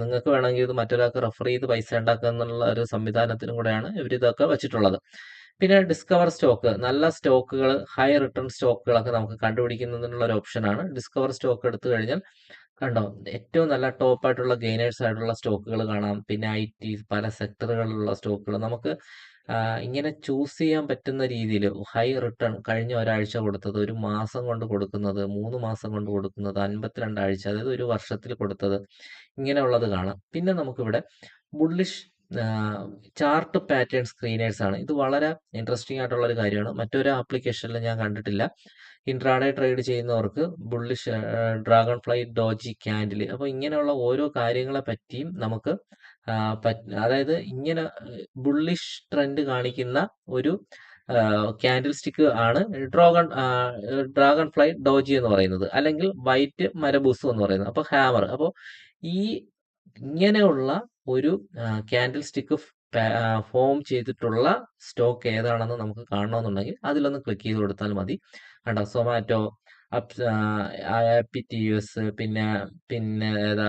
[SPEAKER 1] നിങ്ങൾക്ക് വേണമെങ്കിൽ ഇത് മറ്റൊരാൾക്ക് റെഫർ ചെയ്ത് പൈസ ഉണ്ടാക്കുക എന്നുള്ള ഒരു സംവിധാനത്തിനും കൂടെയാണ് ഇവർ ഇതൊക്കെ വെച്ചിട്ടുള്ളത്. പിന്നെ ഡിസ്കവർ സ്റ്റോക്ക് നല്ല സ്റ്റോക്കുകൾ ഹൈ റിട്ടേൺ സ്റ്റോക്കുകളൊക്കെ നമുക്ക് കണ്ടുപിടിക്കുന്നതിനുള്ള ഒരു ഓപ്ഷനാണ് ഡിസ്കവർ സ്റ്റോക്ക് എടുത്തു കഴിഞ്ഞാൽ കണ്ടോ ഏറ്റവും നല്ല ടോപ്പ് ആയിട്ടുള്ള ഗെയിനേഴ്സ് ആയിട്ടുള്ള സ്റ്റോക്കുകൾ കാണാം പിന്നെ ഐ ടി പല സെക്ടറുകളിലുള്ള സ്റ്റോക്കുകൾ നമുക്ക് ഇങ്ങനെ ചൂസ് ചെയ്യാൻ പറ്റുന്ന രീതിയിൽ ഹൈ റിട്ടേൺ കഴിഞ്ഞ ഒരാഴ്ച കൊടുത്തത് ഒരു മാസം കൊണ്ട് കൊടുക്കുന്നത്, മൂന്ന് മാസം കൊണ്ട് കൊടുക്കുന്നത്, 52 ആഴ്ച അതായത് ഒരു വർഷത്തിൽ കൊടുത്തത് ഇങ്ങനെയുള്ളത് കാണാം. പിന്നെ നമുക്കിവിടെ ബുള്ളിഷ് ചാർട്ട് പാറ്റേൺ സ്ക്രീനേഴ്സ് ആണ്. ഇത് വളരെ ഇൻട്രസ്റ്റിംഗ് ആയിട്ടുള്ള ഒരു കാര്യമാണ്. മറ്റൊരു ആപ്ലിക്കേഷനിൽ ഞാൻ കണ്ടിട്ടില്ല. ഇൻട്രാഡേ ട്രേഡ് ചെയ്യുന്നവർക്ക് bullish dragonfly, doji candle അപ്പോൾ ഇങ്ങനെയുള്ള ഓരോ കാര്യങ്ങളെ പറ്റിയും നമുക്ക് അതായത് ഇങ്ങനെ ബുള്ളിഷ് ട്രെൻഡ് കാണിക്കുന്ന ഒരു ക്യാൻഡിൽ സ്റ്റിക്ക് ആണ് ഡ്രാഗൺ ഡ്രാഗൺ ഫ്ലൈ ഡോജി എന്ന് പറയുന്നത്. അല്ലെങ്കിൽ വൈറ്റ് മരബൂസ് എന്ന് പറയുന്നത്. അപ്പോൾ ഹാമർ. അപ്പോൾ ഈ ഇങ്ങനെയുള്ള ഒരു ക്യാൻഡിൽ സ്റ്റിക്ക് ഫ് ചെയ്തിട്ടുള്ള സ്റ്റോക്ക് ഏതാണെന്ന് നമുക്ക് കാണണമെന്നുണ്ടെങ്കിൽ അതിലൊന്ന് ക്ലിക്ക് ചെയ്ത് കൊടുത്താൽ മതി. കണ്ടോ സൊമാറ്റോ, അപ്സ് പിന്നെ പിന്നെ ഏതാ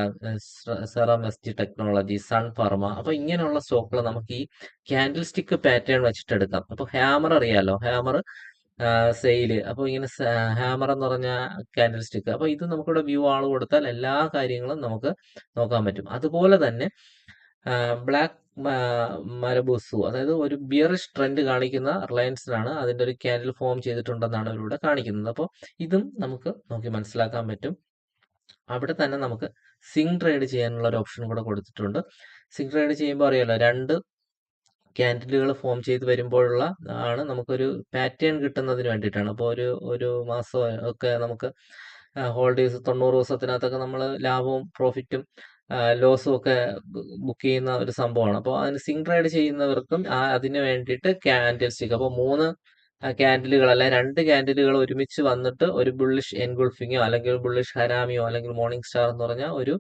[SPEAKER 1] സെറമെസ്റ്റി ടെക്നോളജി, സൺ ഫാർമ അപ്പൊ ഇങ്ങനെയുള്ള സ്റ്റോക്കുകൾ നമുക്ക് ഈ കാൻഡിൽ സ്റ്റിക്ക് പാറ്റേൺ വെച്ചിട്ട് എടുക്കാം. അപ്പൊ ഹാമർ അറിയാലോ. ഹാമർ സെയിൽ അപ്പൊ ഇങ്ങനെ ഹാമർ എന്ന് പറഞ്ഞ കാൻഡിൽ സ്റ്റിക്ക് അപ്പൊ ഇത് നമുക്കിവിടെ വ്യൂ ആൾ കൊടുത്താൽ എല്ലാ കാര്യങ്ങളും നമുക്ക് നോക്കാൻ പറ്റും. അതുപോലെ തന്നെ ബ്ലാക്ക് മരബൂസു അതായത് ഒരു ബിയറിഷ് ട്രെൻഡ് കാണിക്കുന്ന റിലയൻസിനാണ് അതിന്റെ ഒരു ക്യാൻഡിൽ ഫോം ചെയ്തിട്ടുണ്ടെന്നാണ് ഇവരിവിടെ കാണിക്കുന്നത്. അപ്പോൾ ഇതും നമുക്ക് നോക്കി മനസ്സിലാക്കാൻ പറ്റും. അവിടെ തന്നെ നമുക്ക് സിങ് ട്രേഡ് ചെയ്യാനുള്ള ഒരു ഓപ്ഷൻ കൂടെ കൊടുത്തിട്ടുണ്ട്. സിങ് ട്രേഡ് ചെയ്യുമ്പോൾ അറിയാലോ രണ്ട് ക്യാൻഡിലുകൾ ഫോം ചെയ്ത് വരുമ്പോഴുള്ള ആണ് നമുക്കൊരു പാറ്റേൺ കിട്ടുന്നതിന് വേണ്ടിയിട്ടാണ്. അപ്പോൾ ഒരു ഒരു മാസം ഒക്കെ നമുക്ക് ഹോൾഡേഴ്സ് 90 ദിവസത്തിനകത്തൊക്കെ നമ്മൾ ലാഭവും പ്രോഫിറ്റും ലോസും ഒക്കെ ബുക്ക് ചെയ്യുന്ന ഒരു സംഭവമാണ്. അപ്പോൾ അതിന് സിംഗ് ട്രേഡ് ചെയ്യുന്നവർക്കും അതിന് വേണ്ടിയിട്ട് ക്യാൻഡിൽ സ്റ്റിക്ക് അപ്പോൾ 3 അല്ലെ 2 കാൻഡിലുകൾ ഒരുമിച്ച് വന്നിട്ട് ഒരു ബുള്ളിഷ് എൻഗുൾഫിങ്ങോ അല്ലെങ്കിൽ ബുള്ളിഷ് ഹരാമിയോ അല്ലെങ്കിൽ മോർണിംഗ് സ്റ്റാർ എന്ന് പറഞ്ഞ ഒരു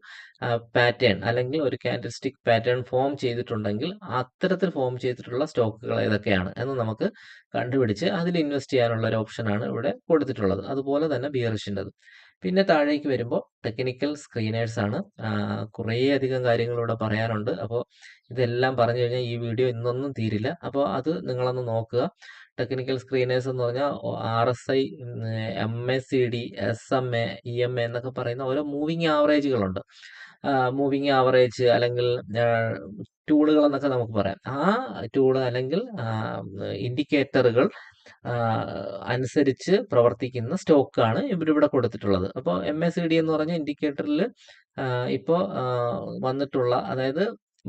[SPEAKER 1] പാറ്റേൺ അല്ലെങ്കിൽ ഒരു കാൻഡിൽ സ്റ്റിക് പാറ്റേൺ ഫോം ചെയ്തിട്ടുണ്ടെങ്കിൽ അത്തരത്തിൽ ഫോം ചെയ്തിട്ടുള്ള സ്റ്റോക്കുകൾ ഏതൊക്കെയാണ് എന്ന് നമുക്ക് കണ്ടുപിടിച്ച് അതിൽ ഇൻവെസ്റ്റ് ചെയ്യാനുള്ള ഒരു ഓപ്ഷനാണ് ഇവിടെ കൊടുത്തിട്ടുള്ളത്. അതുപോലെ തന്നെ ബിയറിഷിന്റെത്. പിന്നെ താഴേക്ക് വരുമ്പോൾ ടെക്നിക്കൽ സ്ക്രീനേഴ്സ് ആണ്. കുറേ അധികം കാര്യങ്ങൾ ഇവിടെ പറയാനുണ്ട്. അപ്പോൾ ഇതെല്ലാം പറഞ്ഞു കഴിഞ്ഞാൽ ഈ വീഡിയോ ഇന്നൊന്നും തീരില്ല. അപ്പോൾ അത് നിങ്ങളൊന്ന് നോക്കുക. ടെക്നിക്കൽ സ്ക്രീനേഴ്സ് എന്ന് പറഞ്ഞാൽ R S I M S C D S M A E M A എന്നൊക്കെ പറയുന്ന ഓരോ മൂവിങ് ആവറേജുകളുണ്ട്. മൂവിങ് ആവറേജ് അല്ലെങ്കിൽ ടൂളുകൾ എന്നൊക്കെ നമുക്ക് പറയാം. ആ ടൂൾ അല്ലെങ്കിൽ ഇൻഡിക്കേറ്ററുകൾ അനുസരിച്ച് പ്രവർത്തിക്കുന്ന സ്റ്റോക്കാണ് ഇവരിവിടെ കൊടുത്തിട്ടുള്ളത്. അപ്പോൾ എം എസ് സി ഡി എന്ന് പറഞ്ഞ ഇൻഡിക്കേറ്ററിൽ ഇപ്പോൾ വന്നിട്ടുള്ള അതായത്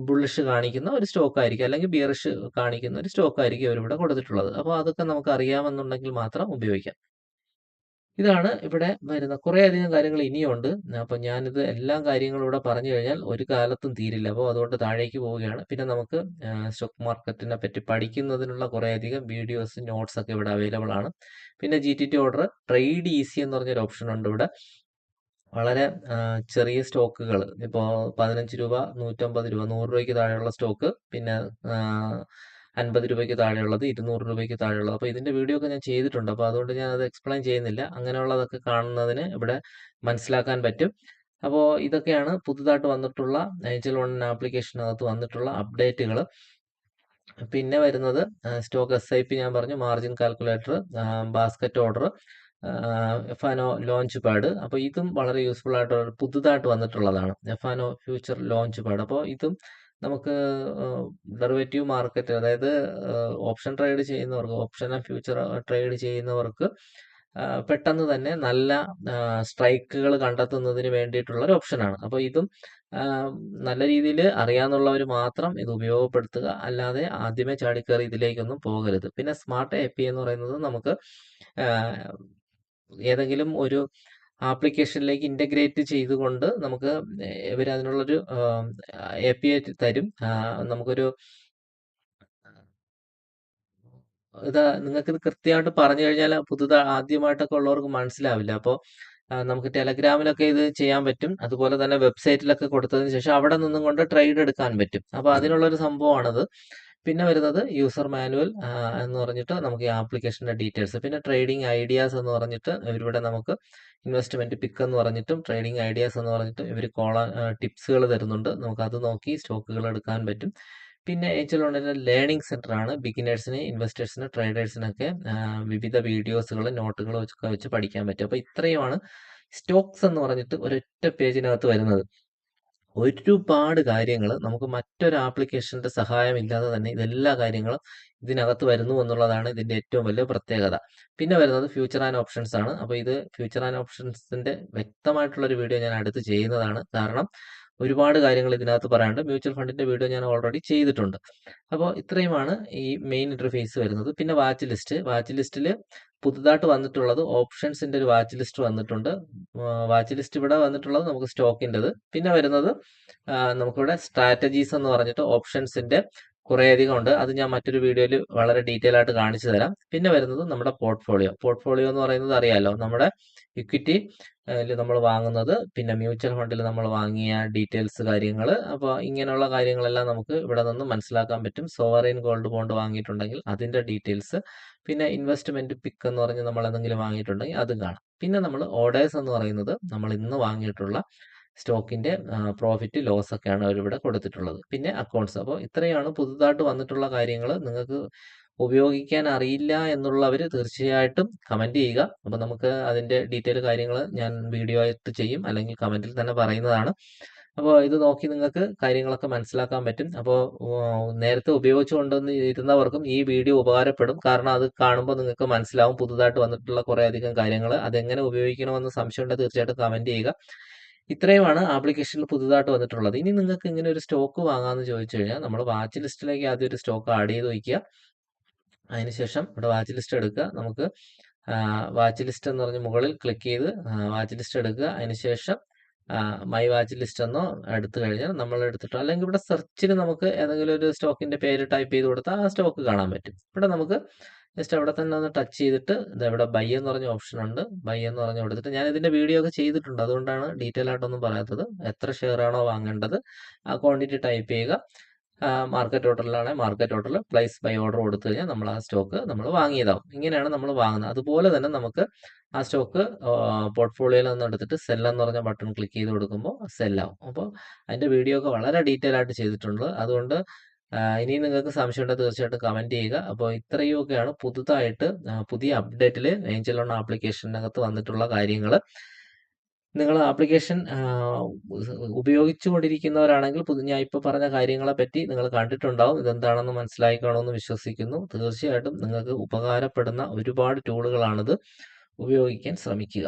[SPEAKER 1] ബുള്ളിഷ് കാണിക്കുന്ന ഒരു സ്റ്റോക്ക് ആയിരിക്കും അല്ലെങ്കിൽ ബിയറിഷ് കാണിക്കുന്ന ഒരു സ്റ്റോക്ക് ആയിരിക്കും അവരിവിടെ കൊടുത്തിട്ടുള്ളത്. അപ്പോൾ അതൊക്കെ നമുക്ക് അറിയാമെന്നുണ്ടെങ്കിൽ മാത്രം ഉപയോഗിക്കാം. ഇതാണ് ഇവിടെ വരുന്ന കുറേയധികം കാര്യങ്ങൾ ഇനിയുണ്ട്. അപ്പോൾ ഞാനിത് എല്ലാ കാര്യങ്ങളും ഇവിടെ പറഞ്ഞു കഴിഞ്ഞാൽ ഒരു കാലത്തും തീരില്ല. അപ്പോൾ അതുകൊണ്ട് താഴേക്ക് പോവുകയാണ്. പിന്നെ നമുക്ക് സ്റ്റോക്ക് മാർക്കറ്റിനെ പറ്റി പഠിക്കുന്നതിനുള്ള കുറേയധികം വീഡിയോസ്, നോട്ട്സ് ഒക്കെ ഇവിടെ അവൈലബിൾ ആണ്. പിന്നെ G T T order trade easy എന്ന് പറഞ്ഞൊരു ഓപ്ഷൻ ഉണ്ട് ഇവിടെ. വളരെ ചെറിയ സ്റ്റോക്കുകൾ ഇപ്പോൾ പതിനഞ്ച് രൂപ നൂറ്റമ്പത് രൂപ നൂറ് രൂപയ്ക്ക് താഴെയുള്ള സ്റ്റോക്ക് പിന്നെ അൻപത് രൂപയ്ക്ക് 50 താഴെയുള്ളത്, ഇരുന്നൂറ് രൂപയ്ക്ക് താഴെയുള്ളത്. അപ്പോൾ ഇതിന്റെ വീഡിയോ ഒക്കെ ഞാൻ ചെയ്തിട്ടുണ്ട്. അപ്പോൾ അതുകൊണ്ട് ഞാൻ അത് എക്സ്പ്ലെയിൻ ചെയ്യുന്നില്ല. അങ്ങനെയുള്ളതൊക്കെ കാണുന്നതിന് ഇവിടെ മനസ്സിലാക്കാൻ പറ്റും. അപ്പോൾ ഇതൊക്കെയാണ് പുതുതായിട്ട് വന്നിട്ടുള്ള ഏഞ്ചൽ വൺ ആപ്ലിക്കേഷനകത്ത് വന്നിട്ടുള്ള അപ്ഡേറ്റുകൾ. പിന്നെ വരുന്നത് സ്റ്റോക്ക് എസ് ഐ പി ഞാൻ പറഞ്ഞു, margin calculator, basket order, F and O launch pad. അപ്പോൾ ഇതും വളരെ യൂസ്ഫുൾ ആയിട്ടുള്ള പുതുതായിട്ട് വന്നിട്ടുള്ളതാണ്. F and O future launch pad. അപ്പോൾ ഇതും നമുക്ക് ഡെറിവേറ്റീവ് മാർക്കറ്റ് അതായത് ഓപ്ഷൻ ട്രേഡ് ചെയ്യുന്നവർക്ക് ഓപ്ഷൻ ആൻഡ് ഫ്യൂച്ചർ ട്രേഡ് ചെയ്യുന്നവർക്ക് പെട്ടെന്ന് തന്നെ നല്ല സ്ട്രൈക്കുകൾ കണ്ടെത്തുന്നതിന് വേണ്ടിയിട്ടുള്ള ഒരു ഓപ്ഷനാണ്. അപ്പോൾ ഇതും നല്ല രീതിയിൽ അറിയാവുന്നവർ മാത്രം ഇത് ഉപയോഗപ്പെടുത്തുക. അല്ലാതെ ആദ്യമേ ചാടിക്കേറി ഇതിലേക്കൊന്നും പോകരുത്. പിന്നെ സ്മാർട്ട് എ പി എന്ന് പറയുന്നത് നമുക്ക് ഏതെങ്കിലും ഒരു ആപ്ലിക്കേഷനിലേക്ക് ഇന്റഗ്രേറ്റ് ചെയ്തുകൊണ്ട് നമുക്ക് ഇവർ അതിനുള്ളൊരു എ പി ഐ തരും. നമുക്കൊരു ഇത് നിങ്ങൾക്കിത് കൃത്യമായിട്ട് പറഞ്ഞു കഴിഞ്ഞാൽ പുതുതാ ആദ്യമായിട്ടൊക്കെ ഉള്ളവർക്ക് മനസ്സിലാവില്ല. അപ്പോൾ നമുക്ക് ടെലഗ്രാമിലൊക്കെ ഇത് ചെയ്യാൻ പറ്റും. അതുപോലെ തന്നെ വെബ്സൈറ്റിലൊക്കെ കൊടുത്തതിന് ശേഷം അവിടെ നിന്നും കൊണ്ട് ട്രേഡ് എടുക്കാൻ പറ്റും. അപ്പോൾ അതിനുള്ളൊരു സംഭവമാണിത്. പിന്നെ വരുന്നത് യൂസർ മാനുവൽ എന്ന് പറഞ്ഞിട്ട് നമുക്ക് ഈ ആപ്ലിക്കേഷന്റെ ഡീറ്റെയിൽസ്. പിന്നെ ട്രേഡിംഗ് ഐഡിയാസ് എന്ന് പറഞ്ഞിട്ട് ഇവരിവിടെ നമുക്ക് ഇൻവെസ്റ്റ്മെന്റ് പിക്ക് എന്ന് പറഞ്ഞിട്ടും ട്രേഡിംഗ് ഐഡിയാസ് എന്ന് പറഞ്ഞിട്ടും ഇവർ കോള ടിപ്സുകൾ തരുന്നുണ്ട്. നമുക്കത് നോക്കി സ്റ്റോക്കുകൾ എടുക്കാൻ പറ്റും. പിന്നെ ഏഞ്ചൽ ഉണ്ടെങ്കിൽ ലേണിംഗ് സെന്റർ ആണ്. ബിഗിനേഴ്സിന്, ഇൻവെസ്റ്റേഴ്സിന്, ട്രേഡേഴ്സിനൊക്കെ വിവിധ വീഡിയോസുകൾ, നോട്ടുകൾ ഒക്കെ വെച്ച് പഠിക്കാൻ പറ്റും. അപ്പോൾ ഇത്രയുമാണ് സ്റ്റോക്സ് എന്ന് പറഞ്ഞിട്ട് ഒരൊറ്റ പേജിനകത്ത് വരുന്നത്. ഒരുപാട് കാര്യങ്ങൾ നമുക്ക് മറ്റൊരു ആപ്ലിക്കേഷന്റെ സഹായമില്ലാതെ തന്നെ ഇതെല്ലാ കാര്യങ്ങളും ഇതിനകത്ത് വരുന്നു എന്നുള്ളതാണ് ഇതിന്റെ ഏറ്റവും വലിയ പ്രത്യേകത. പിന്നെ വരുന്നത് ഫ്യൂച്ചർ ആൻഡ് ഓപ്ഷൻസ് ആണ്. അപ്പോൾ ഇത് ഫ്യൂച്ചർ ആൻഡ് ഓപ്ഷൻസിന്റെ വ്യക്തമായിട്ടുള്ള ഒരു വീഡിയോ ഞാൻ അടുത്ത് ചെയ്യുന്നതാണ്. കാരണം ഒരുപാട് കാര്യങ്ങൾ ഇതിനകത്ത് പറയാനുണ്ട്. മ്യൂച്വൽ ഫണ്ടിന്റെ വീഡിയോ ഞാൻ ഓൾറെഡി ചെയ്തിട്ടുണ്ട്. അപ്പോൾ ഇത്രയുമാണ് ഈ മെയിൻ ഇന്റർഫേസ് വരുന്നത്. പിന്നെ വാച്ച് ലിസ്റ്റ്. വാച്ച് ലിസ്റ്റിൽ പുതുതായിട്ട് വന്നിട്ടുള്ളത് ഓപ്ഷൻസിന്റെ ഒരു വാച്ച് ലിസ്റ്റ് വന്നിട്ടുണ്ട്. വാച്ച് ലിസ്റ്റ് ഇവിടെ വന്നിട്ടുള്ളത് നമുക്ക് സ്റ്റോക്കിന്റെത് പിന്നെ വരുന്നത് നമുക്കിവിടെ സ്ട്രാറ്റജീസ് എന്ന് പറഞ്ഞിട്ട് ഓപ്ഷൻസിന്റെ കുറേയധികം ഉണ്ട്. അത് ഞാൻ മറ്റൊരു വീഡിയോയിൽ വളരെ ഡീറ്റെയിൽ ആയിട്ട് കാണിച്ചു തരാം. പിന്നെ വരുന്നത് നമ്മുടെ പോർട്ട്ഫോളിയോ. പോർട്ട്ഫോളിയോ എന്ന് പറയുന്നത് അറിയാലോ നമ്മുടെ ഇക്വിറ്റി നമ്മൾ വാങ്ങുന്നത് പിന്നെ മ്യൂച്വൽ ഫണ്ടിൽ നമ്മൾ വാങ്ങിയ ഡീറ്റെയിൽസ് കാര്യങ്ങൾ അപ്പോൾ ഇങ്ങനെയുള്ള കാര്യങ്ങളെല്ലാം നമുക്ക് ഇവിടെ നിന്ന് മനസ്സിലാക്കാൻ പറ്റും. സോവറൈൻ ഗോൾഡ് ബോണ്ട് വാങ്ങിയിട്ടുണ്ടെങ്കിൽ അതിന്റെ ഡീറ്റെയിൽസ് പിന്നെ ഇൻവെസ്റ്റ്മെന്റ് പിക്ക് എന്ന് പറഞ്ഞ് നമ്മൾ എന്തെങ്കിലും വാങ്ങിയിട്ടുണ്ടെങ്കിൽ അതും കാണാം. പിന്നെ നമ്മൾ ഓർഡേഴ്സ് എന്ന് പറയുന്നത് നമ്മൾ ഇന്ന് വാങ്ങിയിട്ടുള്ള സ്റ്റോക്കിന്റെ പ്രോഫിറ്റ് ലോസ് ഒക്കെയാണ് അവരിവിടെ കൊടുത്തിട്ടുള്ളത്. പിന്നെ അക്കൗണ്ട്സ്. അപ്പോൾ ഇത്രയാണ് പുതുതായിട്ട് വന്നിട്ടുള്ള കാര്യങ്ങൾ. നിങ്ങൾക്ക് ഉപയോഗിക്കാൻ അറിയില്ല എന്നുള്ളവർ തീർച്ചയായിട്ടും കമന്റ് ചെയ്യുക. അപ്പോൾ നമുക്ക് അതിന്റെ ഡീറ്റെയിൽ കാര്യങ്ങൾ ഞാൻ വീഡിയോ ആയിട്ട് ചെയ്യും. അല്ലെങ്കിൽ കമന്റിൽ തന്നെ പറയുന്നതാണ്. അപ്പോൾ ഇത് നോക്കി നിങ്ങൾക്ക് കാര്യങ്ങളൊക്കെ മനസ്സിലാക്കാൻ പറ്റും. അപ്പോൾ നേരത്തെ നേരത്തെ ഉപയോഗിച്ചുകൊണ്ടൊന്ന് ഇരുന്നവർക്കും ഈ വീഡിയോ ഉപകാരപ്പെടും. കാരണം അത് കാണുമ്പോൾ നിങ്ങൾക്ക് മനസ്സിലാവും പുതുതായിട്ട് വന്നിട്ടുള്ള കുറേ അധികം കാര്യങ്ങൾ. അതെങ്ങനെ ഉപയോഗിക്കണമെന്ന് സംശയമുണ്ടെങ്കിൽ തീർച്ചയായിട്ടും കമന്റ് ചെയ്യുക. ഇത്രയുമാണ് ആപ്ലിക്കേഷനിൽ പുതുതായിട്ട് വന്നിട്ടുള്ളത്. ഇനി നിങ്ങൾക്ക് ഇങ്ങനെ ഒരു സ്റ്റോക്ക് വാങ്ങാമെന്ന് ചോദിച്ചു കഴിഞ്ഞാൽ നമ്മൾ വാച്ച് ലിസ്റ്റിലേക്ക് ആദ്യം ഒരു സ്റ്റോക്ക് ആഡ് ചെയ്ത് വയ്ക്കുക. അതിനുശേഷം ഇവിടെ വാച്ച് ലിസ്റ്റ് എടുക്കുക. നമുക്ക് വാച്ച് ലിസ്റ്റ് എന്ന് പറഞ്ഞ് മുകളിൽ ക്ലിക്ക് ചെയ്ത് വാച്ച് ലിസ്റ്റ് എടുക്കുക. അതിനുശേഷം മൈ വാച്ച് ലിസ്റ്റ് എന്നോ എടുത്തു കഴിഞ്ഞാൽ നമ്മൾ എടുത്തിട്ടോ അല്ലെങ്കിൽ ഇവിടെ സെർച്ചിൽ നമുക്ക് ഏതെങ്കിലും ഒരു സ്റ്റോക്കിന്റെ പേര് ടൈപ്പ് ചെയ്ത് കൊടുത്താൽ ആ സ്റ്റോക്ക് കാണാൻ പറ്റും. ഇവിടെ നമുക്ക് ജസ്റ്റ് അവിടെ തന്നെ ഒന്ന് ടച്ച് ചെയ്തിട്ട് ഇതവിടെ ബൈ എന്ന് പറഞ്ഞ ഓപ്ഷൻ ഉണ്ട്. ബൈ എന്ന് പറഞ്ഞ് കൊടുത്തിട്ട് ഞാൻ ഇതിന്റെ വീഡിയോ ഒക്കെ ചെയ്തിട്ടുണ്ട്. അതുകൊണ്ടാണ് ഡീറ്റെയിൽ ആയിട്ടൊന്നും പറയാത്തത്. എത്ര ഷെയർ ആണോ വാങ്ങേണ്ടത് ആ ക്വാണ്ടിറ്റി ടൈപ്പ് ചെയ്യുക. മാർക്കറ്റ് ഓർഡറിലാണെങ്കിൽ മാർക്കറ്റ് ഓർഡറിൽ പ്ലേസ് ബൈ ഓർഡർ കൊടുത്തു കഴിഞ്ഞാൽ നമ്മൾ ആ സ്റ്റോക്ക് നമ്മൾ വാങ്ങിയതാവും. ഇങ്ങനെയാണ് നമ്മൾ വാങ്ങുന്നത്. അതുപോലെ തന്നെ നമുക്ക് ആ സ്റ്റോക്ക് പോർട്ട്ഫോളിയോയിൽ നിന്ന് എടുത്തിട്ട് സെൽ എന്ന് പറഞ്ഞ ബട്ടൺ ക്ലിക്ക് ചെയ്ത് കൊടുക്കുമ്പോൾ സെല്ലാവും. അപ്പോൾ അതിന്റെ വീഡിയോ ഒക്കെ വളരെ ഡീറ്റെയിൽ ആയിട്ട് ചെയ്തിട്ടുണ്ട്. അതുകൊണ്ട് ഇനിയും നിങ്ങൾക്ക് സംശയമുണ്ടെങ്കിൽ തീർച്ചയായിട്ടും കമന്റ് ചെയ്യുക. അപ്പോൾ ഇത്രയൊക്കെയാണ് പുതുതായിട്ട് പുതിയ അപ്ഡേറ്റിൽ ഏഞ്ചൽ ലോൺ ആപ്ലിക്കേഷനകത്ത് വന്നിട്ടുള്ള കാര്യങ്ങൾ. നിങ്ങൾ ആപ്ലിക്കേഷൻ ഉപയോഗിച്ചുകൊണ്ടിരിക്കുന്നവരാണെങ്കിൽ ഉപയോഗിച്ചു കൊണ്ടിരിക്കുന്നവരാണെങ്കിൽ പുതു ഞാൻ ഇപ്പോൾ പറഞ്ഞ കാര്യങ്ങളെ പറ്റി നിങ്ങൾ കണ്ടിട്ടുണ്ടാവും. ഇതെന്താണെന്ന് മനസ്സിലായി കാണുമെന്ന് വിശ്വസിക്കുന്നു. തീർച്ചയായിട്ടും നിങ്ങൾക്ക് ഉപകാരപ്പെടുന്ന ഒരുപാട് ടൂളുകളാണിത്. ഉപയോഗിക്കാൻ ശ്രമിക്കുക.